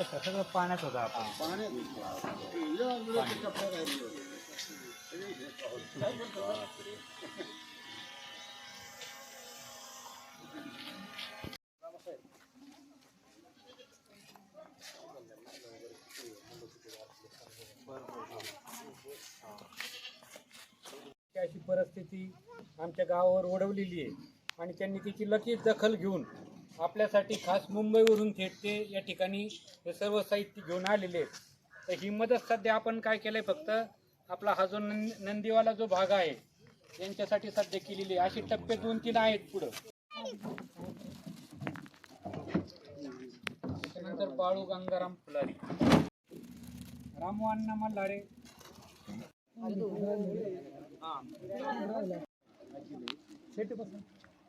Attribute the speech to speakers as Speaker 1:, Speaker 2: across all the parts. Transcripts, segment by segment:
Speaker 1: सगळं पाण्यात होतं आपण. अशी परिस्थिती आमच्या गावावर ओढवलेली आहे. आणि त्यांनी तिची लगेच दखल घेऊन आपल्यासाठी खास मुंबईवरून थेट ते या ठिकाणी हे सर्व साहित्य घेऊन आलेले आहेत. तर ही मदत सध्या आपण काय केलंय फक्त आपला हा जो नंदीवाला जो भाग आहे यांच्यासाठी सध्या केलेली आहे. अशी टप्पे दोन तीन आहेत पुढं. त्याच्यानंतर बाळू गंगाराम फुलारी. रामू अण्णा मल्हारे. हा.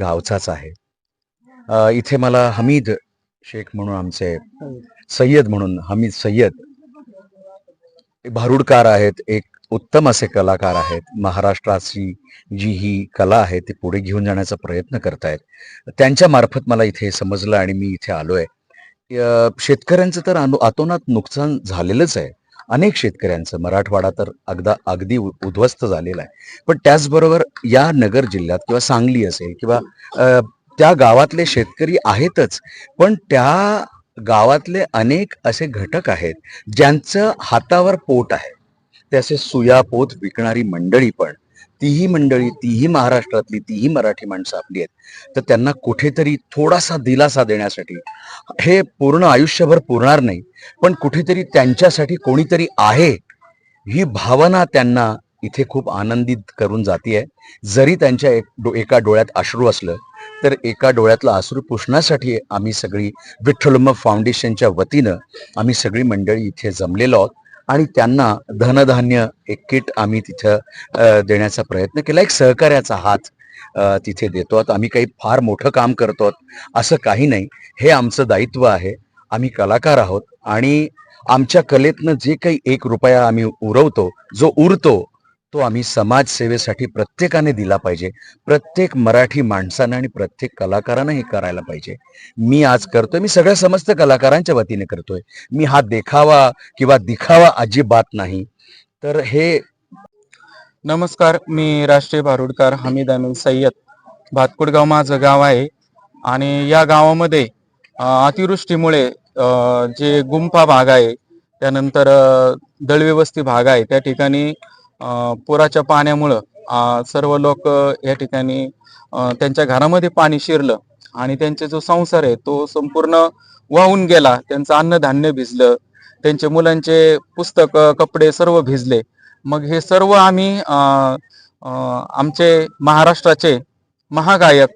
Speaker 2: गावचाच आहे. इथे मला हमीद शेख म्हणून आमचे सय्यद म्हणून हमीद सय्यद. भारुडकार आहेत एक उत्तम असे कलाकार आहेत. महाराष्ट्राची जी ही कला आहे ती पुढे घेऊन जाण्याचा प्रयत्न करतायत. त्यांच्या मार्फत मला इथे समजलं आणि मी इथे आलोय. शेतकऱ्यांचं तर अनु- नुकसान झालेलंच आहे. अनेक शेतकऱ्यांचं. मराठवाडा तर अगदा अगदी उद्ध्वस्त झालेला आहे. पण त्याचबरोबर या नगर जिल्ह्यात किंवा सांगली असेल किंवा त्या गावातले शेतकरी आहेतच. पण त्या गावातले अनेक असे घटक आहेत ज्यांचं हातावर पोट आहे. त्याचे सुया पोत विकणारी मंडळी पण तीही मंडळी तीही महाराष्ट्रातली तीही मराठी माणसं आपली आहेत. तर त्यांना कुठेतरी थोडासा दिलासा देण्यासाठी हे पूर्ण आयुष्यभर पुरणार नाही. पण कुठेतरी त्यांच्यासाठी कोणीतरी आहे ही भावना त्यांना इथे खूप आनंदित करून जाते जरी त्यांच्या एक डो- एका डोळ्यात अश्रू असलं तर एका डोळ्यातलं अश्रू पुसण्यासाठी आम्ही सगळी विठ्ठलुम्म फाउंडेशनच्या वतीनं आम्ही सगळी मंडळी इथे जमलेलो आहोत. आणि त्यांना धनधान्य एक किट आम्ही तिथं देण्याचा प्रयत्न केला. एक सहकार्याचा हात तिथे देतो. आहोत आम्ही काही फार मोठं काम करतो असं काही नाही. हे आमचं दायित्व आहे. आम्ही कलाकार आहोत आणि आमच्या कलेतनं जे काही एक रुपया आम्ही उरवतो जो उरतो तो आम्ही समाजसेवेसाठी प्रत्येकाने दिला पाहिजे. प्रत्येक मराठी माणसानं आणि प्रत्येक कलाकारानं हे करायला पाहिजे. मी आज करतोय मी सगळ्या समस्त कलाकारांच्या वतीने करतोय. मी हा देखावा किंवा दिखावा अजिबात नाही. तर हे
Speaker 3: नमस्कार मी राष्ट्रीय भारुडकार हमीद अमीन सय्यद. भातकुडगाव माझं गाव आहे आणि या गावामध्ये अतिवृष्टीमुळे जे गुंफा भाग आहे त्यानंतर अ, भाग आहे त्या ठिकाणी पुराच्या पाण्यामुळं सर्व लोक या ठिकाणी त्यांच्या घरामध्ये पाणी शिरलं आणि त्यांचा जो संसार आहे तो संपूर्ण वाहून गेला. त्यांचं अन्नधान्य भिजलं त्यांचे मुलांचे पुस्तक कपडे सर्व भिजले. मग हे सर्व आम्ही आमचे महाराष्ट्राचे महागायक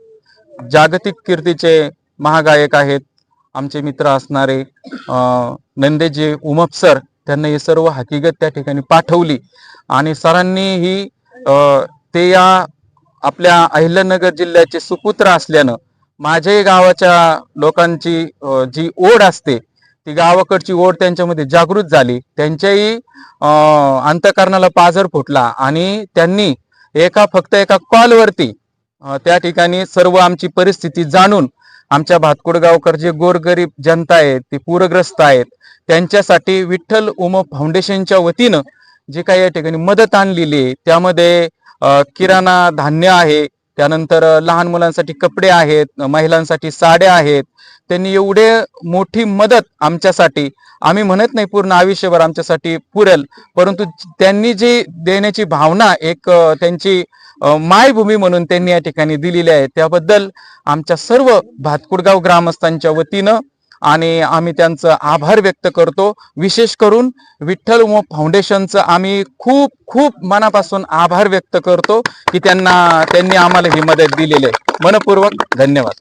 Speaker 3: जागतिक कीर्तीचे महागायक आहेत. आमचे मित्र असणारे नंदेजी उमप सर त्यांना हे सर्व हकीकत त्या ठिकाणी पाठवली. आणि सरांनी ही ते या आपल्या अहिल्यानगर जिल्ह्याचे सुपुत्र असल्यानं माझ्याही गावाच्या लोकांची जी ओढ असते ती गावाकडची ओढ त्यांच्यामध्ये जागृत झाली. त्यांच्याही अंतकरणाला पाझर फुटला आणि त्यांनी एका फक्त एका कॉलवरती त्या ठिकाणी सर्व आमची परिस्थिती जाणून आमच्या भातकुडगावकर जे गोरगरीब जनता आहे ती पूरग्रस्त आहेत. त्यांच्यासाठी विठ्ठल उम फाउंडेशनच्या वतीनं जे काही या ठिकाणी मदत आणलेली आहे त्यामध्ये किराणा धान्य आहे त्यानंतर लहान मुलांसाठी कपडे आहेत महिलांसाठी साड्या आहेत. त्यांनी एवढे मोठी मदत आमच्यासाठी आम्ही म्हणत नाही पूर्ण आयुष्यभर आमच्यासाठी पुरेल परंतु त्यांनी जी देण्याची भावना एक त्यांची मायभूमी म्हणून त्यांनी या ठिकाणी दिलेली आहे. त्याबद्दल आमच्या सर्व भातकुडगाव ग्रामस्थांच्या वतीनं आणि आम्ही त्यांचं आभार व्यक्त करतो. विशेष करून विठ्ठल व फाउंडेशनचं आम्ही खूप खूप मनापासून आभार व्यक्त करतो की त्यांना त्यांनी आम्हाला ही मदत दिलेली आहे. मनपूर्वक धन्यवाद.